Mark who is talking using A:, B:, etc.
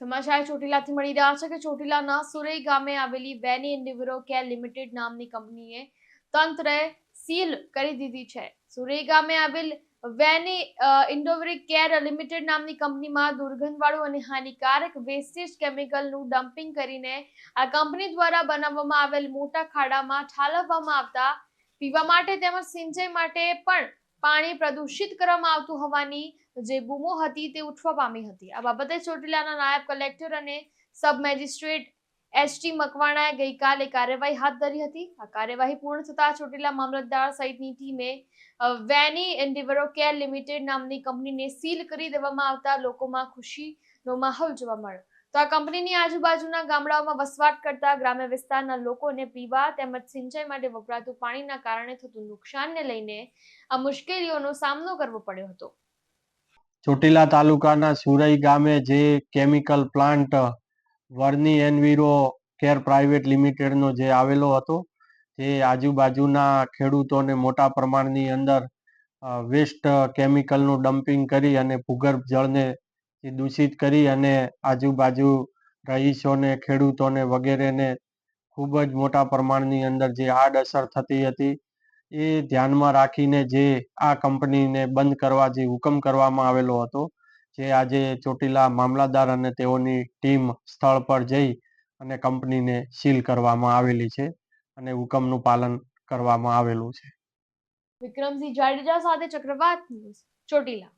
A: સમાચાર ચોટીલાથી મળી રહ્યા છે કે ચોટીલાના સુરઈ ગામે આવેલી વેની ઇન્ડિવિરો કેર લિમિટેડ નામની કંપનીએ તંત્રએ સીલ કરી દીધી છે. સુરઈ ગામે આવેલ વેની ઇન્ડોવરી કેર લિમિટેડ નામની કંપનીમાં દુર્ગંધવાળું અને હાનિકારક વેસ્ટેજ કેમિકલનું ડમ્પિંગ કરીને આ કંપની દ્વારા બનાવવામાં આવેલ મોટા ખાડામાં ઠાલવવામાં આવતા પીવા માટે તેમજ સિંચાઈ માટે પણ પાણી પ્રદૂષિત કરવામાં આવતું હોવાની જે બૂમો હતી તે ઉઠવા પામી હતી. આ બાબતે ચોટીલાના નાયબ કલેક્ટર અને સબ મેજિસ્ટ્રેટ એસટી મકવાણાએ ગઈકાલે કાર્યવાહી હાથ ધરી હતી. આ કાર્યવાહી પૂર્ણ થતા ચોટીલા મામલતદાર સહિતની ટીમે વેની એન્ડિવરો કેર લિમિટેડ નામની કંપનીને સીલ કરી દેવામાં આવતા લોકોમાં ખુશીનો માહોલ જોવા મળ્યો. તો આ કંપનીની આજુબાજુના ગામડાઓમાં વસવાટ કરતા ગ્રામ્ય વિસ્તારના લોકોને પીવા તેમજ સિંચાઈ માટે વપરાતું પાણીના કારણે થતું નુકસાનને લઈને આ મુશ્કેલીઓનો સામનો કરવો પડ્યો હતો.
B: ચોટીલા તાલુકાના સુરઈ ગામે જે chemical plant Varni enviro care private લિમિટેડનો જે આવેલો હતો, તે આજુબાજુના ખેડૂતોને મોટા પ્રમાણની અંદર વેસ્ટ કેમિકલનું ડમ્પિંગ કરી અને ભૂગર્ભ જળને એ દૂષિત કરી અને આજુબાજુ રહીશોને, ખેડૂતોને વગેરેને ખૂબ જ મોટા પ્રમાણની અંદર જે આડઅસર થતી હતી, એ ધ્યાનમાં રાખીને જે આ કંપનીને બંધ કરવા જે હુકમ કરવામાં આવેલો હતો, જે આજે ચોટીલા મામલાદાર અને તેઓની ટીમ સ્થળ પર જઈ અને કંપનીને સીલ કરવામાં આવેલી છે અને હુકમનું પાલન કરવામાં આવેલું છે.
A: વિક્રમસિંહ જાડેજા સાથે ચક્રવાત ન્યૂઝ, ચોટીલા.